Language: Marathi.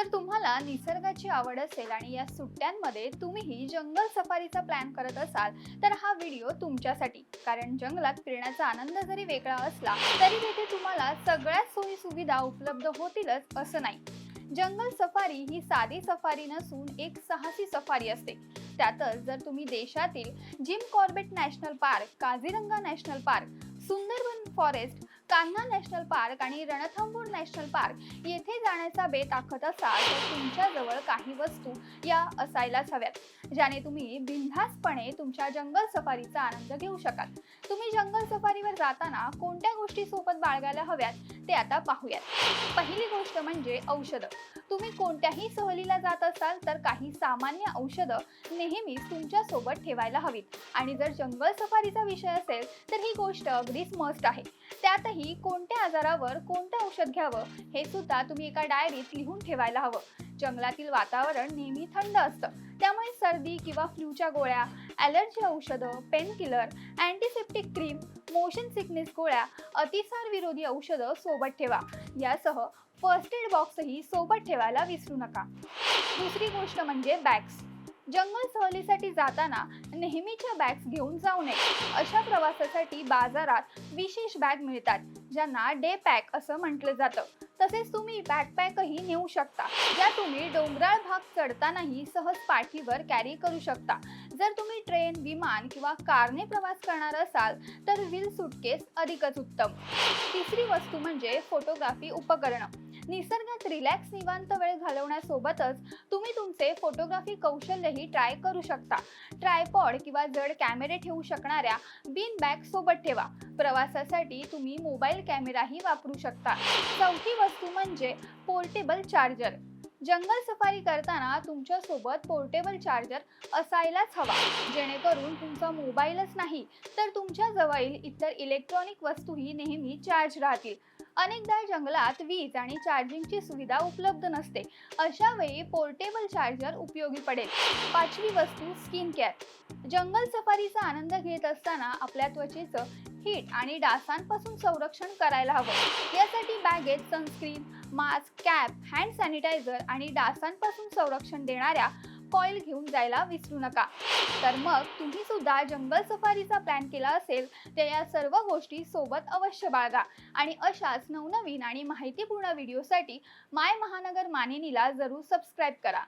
जर तुम्हाला निसर्गाची आवड असेल आणि या सुट्ट्यांमध्ये तुम्हीही जंगल सफारीचा प्लॅन करत असाल तर हा व्हिडिओ तुमच्यासाठी. कारण जंगलात फिरण्याचा आनंद जरी वेगळा असला तरी तिथे तुम्हाला सगळ्याच सोयी सुविधा उपलब्ध होतीलच असं नाही. जंगल सफारी ही साधी सफारी नसून एक साहसी सफारी असते. त्यातच जर तुम्ही देशातील Jim Corbett national park Kaziranga national park Sundarban forest Kanha national park आणि रणथंबूर नॅशनल पार्क येथे जाण्याचा बेत आखत असाल तर तुमच्याजवळ काही वस्तू या असायलाच हव्यात ज्याने तुम्ही बिनधास्तपणे तुमच्या जंगल सफारीचा आनंद घेऊ शकाल. तुम्ही जंगल सफारीवर जाताना कोणत्या गोष्टी सोबत बाळगायला हव्यात ते आता पाहूयात. पहिली गोष्ट म्हणजे औषधं. तुम्ही कोणत्याही सहलीला जात असाल तर काही सामान्य औषधं नेहमीच तुमच्यासोबत ठेवायला हवीत. आणि जर जंगल सफारीचा विषय असेल तर ही गोष्ट अगदीच मस्ट आहे. त्यातही कोणत्या आजारावर कोणतं औषध घ्यावं हे सुद्धा तुम्ही एका डायरीत लिहून ठेवायला हवं. जंगलातील वातावरण नेहमी थंड असतं. त्यामुळे सर्दी किंवा फ्लूच्या गोळ्या ॲलर्जी औषधं pain killer antiseptic cream motion sickness गोळ्या अतिसार विरोधी औषधं सोबत ठेवा. यासह फर्स्ट एड बॉक्सही सोबत ठेवायला विसरू नका. दुसरी गोष्ट म्हणजे बॅग्स जंगल सहलीसाठी जाताना नेहमीच्या बॅग्स घेऊन जाऊ नये. अशा प्रवासासाठी बाजारात विशेष बॅग मिळतात ज्यांना डे पॅक असं म्हटलं जातं. तसेच तुम्ही बॅकपॅकही नेऊ शकता ज्या तुम्ही डोंगराळ भाग चढतानाही सहज पाठीवर कॅरी करू शकता. जर तुम्ही ट्रेन विमान किंवा कारने प्रवास करणार असाल तर व्हील सुटकेस अधिकच उत्तम. तिसरी वस्तू म्हणजे फोटोग्राफी उपकरणं. निसर्गात रिलॅक्स निवांत वेळ घालवण्यासोबतच तुम्ही तुमचे फोटोग्राफी कौशल्यही ट्राय करू शकता. ट्रायपॉड किंवा जड कॅमेरे ठेवू शकणाऱ्या बिन बॅग सोबत ठेवा. प्रवासासाठी तुम्ही मोबाईल कॅमेराही वापरू शकता. चौथी वस्तू म्हणजे पोर्टेबल चार्जर जंगल सफारी करताना तुमच्यासोबत पोर्टेबल चार्जर असायलाच हवा. जेणेकरून तुमचा मोबाईलच नाही तर तुमच्या जवळील इतर इलेक्ट्रॉनिक वस्तूही नेहमी चार्ज राहतील. अनेकदा जंगलात वीज आणि चार्जिंगची सुविधा उपलब्ध नसते. अशा वेळी पोर्टेबल चार्जर उपयोगी पडेल. पाचवी वस्तू स्किन केअर. जंगल सफारीचा आनंद घेत असताना आपल्या त्वचेचं हीट आणि डासांपासून संरक्षण करायला हवं. यासाठी बॅगेत sunscreen mask cap hand sanitiser आणि डासांपासून संरक्षण देणाऱ्या कॉईल घेऊन जायला विसरू नका. तर मग तुम्ही सुद्धा जंगल सफारीचा प्लॅन केला असेल तर या सर्व गोष्टी सोबत अवश्य बाळगा. आणि अशाच नवनवीन आणि माहितीपूर्ण व्हिडिओसाठी माय महानगर मानिनीला जरूर सबस्क्राईब करा.